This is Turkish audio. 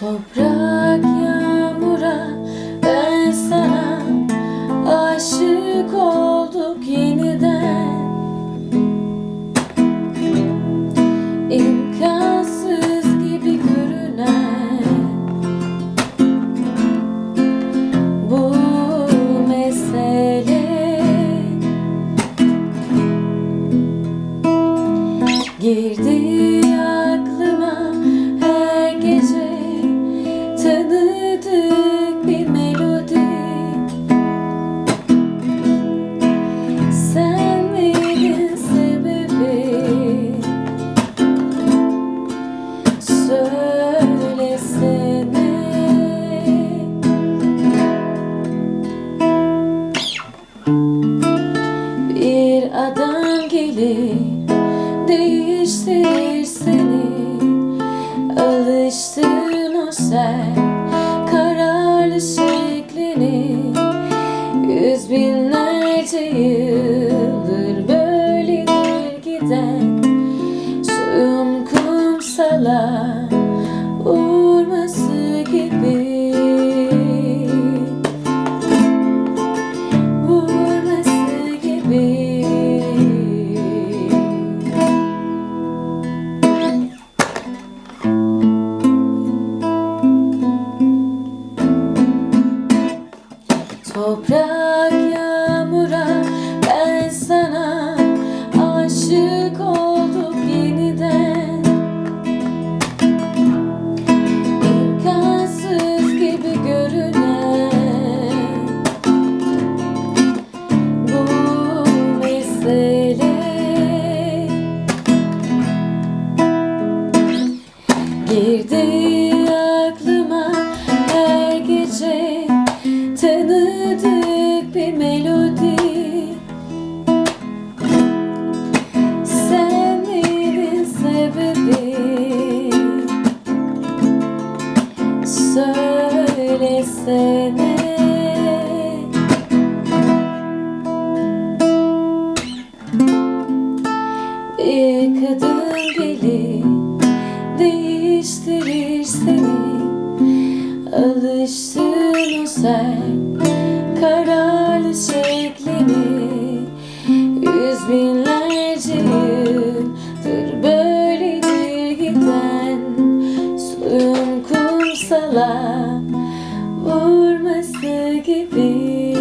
Toprak yağmura ben sana aşık olduk yeniden. İmkansız gibi görünen bu mesele. Girdi gelir değiştirir seni. Alıştın o sen kararlı şeklini. Yüz binlerce yıldır böyledir giden Toprak yağmura ben sana aşık olduk yeniden. İmkansız gibi görünen bu mesele. Girdi tanıdık bir melodi. Sen sebebi. Söylesene. Bir kadın gelir değiştirir seni. Alıştın o sen kararlı şeklini Yüz binlerce yıldır böyledir giden Suyun kumsala vurması gibi